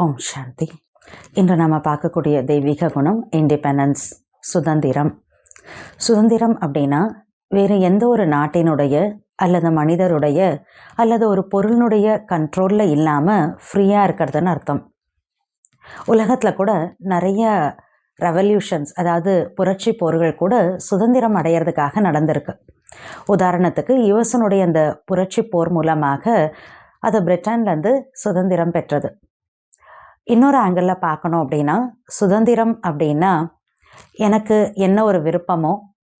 ஓம் சாந்தி. இன்று நம்ம பார்க்கக்கூடிய தெய்வீக குணம் இண்டிபெண்டன்ஸ் சுதந்திரம். சுதந்திரம் அப்படின்னா வேறு எந்த ஒரு நாட்டினுடைய அல்லது மனிதருடைய அல்லது ஒரு பொருளினுடைய கண்ட்ரோலில் இல்லாமல் ஃப்ரீயாக இருக்கிறதுன்னு அர்த்தம். உலகத்தில் கூட நிறைய ரெவல்யூஷன்ஸ் அதாவது புரட்சி போர்கள் கூட சுதந்திரம் அடையிறதுக்காக நடந்திருக்கு. உதாரணத்துக்கு யுஎஸ்னுடைய அந்த புரட்சி போர் மூலமாக அது பிரிட்டன்லேருந்து சுதந்திரம் பெற்றது. இன்னொரு ஆங்கிளில் பார்க்கணும் அப்படின்னா சுதந்திரம் அப்படின்னா எனக்கு என்ன ஒரு விருப்பமோ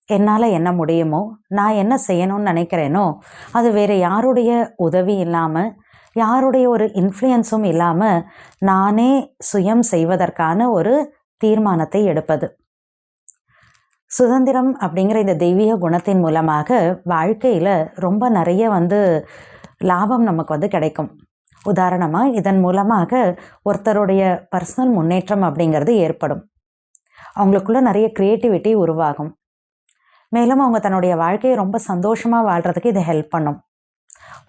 என்னால் என்ன முடியுமோ நான் என்ன செய்யணும்னு நினைக்கிறேனோ அது வேறு யாருடைய உதவி இல்லாமல் யாருடைய ஒரு இன்ஃப்ளூயன்ஸும் இல்லாமல் நானே சுயம் செய்வதற்கான ஒரு தீர்மானத்தை எடுப்பது. சுதந்திரம் அப்படிங்கிற இந்த தெய்வீக குணத்தின் மூலமாக வாழ்க்கையில் ரொம்ப நிறைய வந்து லாபம் நமக்கு வந்து கிடைக்கும். உதாரணமாக இதன் மூலமாக ஒருத்தருடைய பர்சனல் முன்னேற்றம் அப்படிங்கிறது ஏற்படும். அவங்களுக்குள்ள நிறைய க்ரியேட்டிவிட்டி உருவாகும். மேலும் அவங்க தன்னுடைய வாழ்க்கையை ரொம்ப சந்தோஷமாக வாழ்கிறதுக்கு இது ஹெல்ப் பண்ணும்.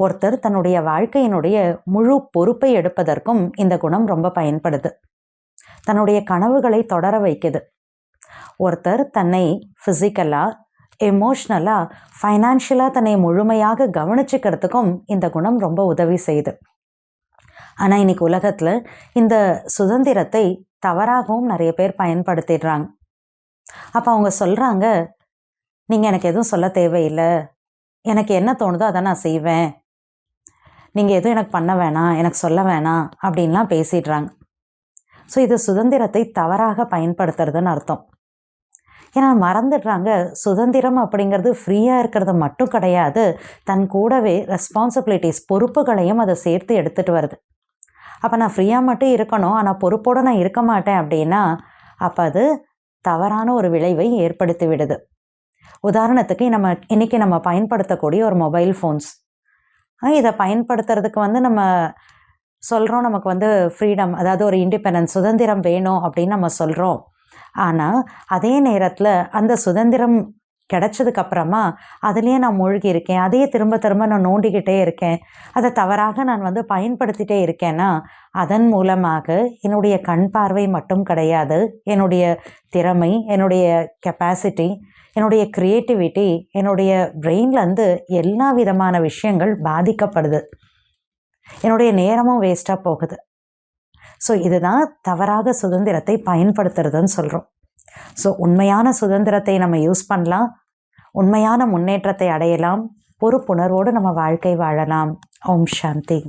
ஒருத்தர் தன்னுடைய வாழ்க்கையினுடைய முழு பொறுப்பை எடுப்பதற்கும் இந்த குணம் ரொம்ப பயன்படுது. தன்னுடைய கனவுகளை தொடர வைக்குது. ஒருத்தர் தன்னை ஃபிசிக்கலாக எமோஷ்னலாக ஃபைனான்ஷியலாக தன்னை முழுமையாக கவனிச்சுக்கிறதுக்கும் இந்த குணம் ரொம்ப உதவி செய்யுது. ஆனால் இன்னைக்கு உலகத்தில் இந்த சுதந்திரத்தை தவறாகவும் நிறைய பேர் பயன்படுத்திடுறாங்க. அப்போ அவங்க சொல்கிறாங்க நீங்கள் எனக்கு எதுவும் சொல்ல தேவையில்லை. எனக்கு என்ன தோணுதோ அதை நான் செய்வேன். நீங்கள் எதுவும் எனக்கு பண்ண வேணாம் எனக்கு சொல்ல வேணாம் அப்படின்லாம் பேசிடுறாங்க. ஸோ இது சுதந்திரத்தை தவறாக பயன்படுத்துறதுன்னு அர்த்தம். ஏன்னா மறந்துடுறாங்க. சுதந்திரம் அப்படிங்கிறது ஃப்ரீயாக இருக்கிறது மட்டும் கிடையாது தன் கூடவே ரெஸ்பான்சிபிலிட்டிஸ் பொறுப்புகளையும் அதை சேர்த்து எடுத்துகிட்டு வருது. அப்போ நான் ஃப்ரீயாக மட்டும் இருக்கணும். ஆனால் பொறுப்போடு நான் இருக்க மாட்டேன் அப்படின்னா அப்போ அது தவறான ஒரு விளைவை ஏற்படுத்தி விடுது. உதாரணத்துக்கு நம்ம இன்றைக்கி நம்ம பயன்படுத்தக்கூடிய ஒரு மொபைல் ஃபோன்ஸ் இதை பயன்படுத்துறதுக்கு வந்து நம்ம சொல்கிறோம் நமக்கு வந்து ஃப்ரீடம் அதாவது ஒரு இண்டிபெண்டன்ஸ் சுதந்திரம் வேணும் அப்படின்னு நம்ம சொல்கிறோம் ஆனால் அதே நேரத்தில் அந்த சுதந்திரம் கிடைச்சதுக்கு அப்புறமா அதுலேயே நான் மூழ்கி இருக்கேன். அதையே திரும்ப திரும்ப நான் நோண்டிக்கிட்டே இருக்கேன். அதை தவறாக நான் வந்து பயன்படுத்திட்டே இருக்கேன்னா அதன் மூலமாக என்னுடைய கண் பார்வை மட்டும் கிடையாது. என்னுடைய திறமை என்னுடைய கெப்பாசிட்டி என்னுடைய க்ரியேட்டிவிட்டி என்னுடைய பிரெயின்லேருந்து எல்லா விதமான விஷயங்கள் பாதிக்கப்படுது. என்னுடைய நேரமும் வேஸ்ட்டாக போகுது. ஸோ இதுதான் தவறாக சுதந்திரத்தை பயன்படுத்துறதுன்னு சொல்கிறோம் ஸோ உண்மையான சுதந்திரத்தை நம்ம யூஸ் பண்ணலாம். உண்மையான முன்னேற்றத்தை அடையலாம். பொறுப்புணர்வோடு நம்ம வாழ்க்கை வாழலாம். ஓம் சாந்தி.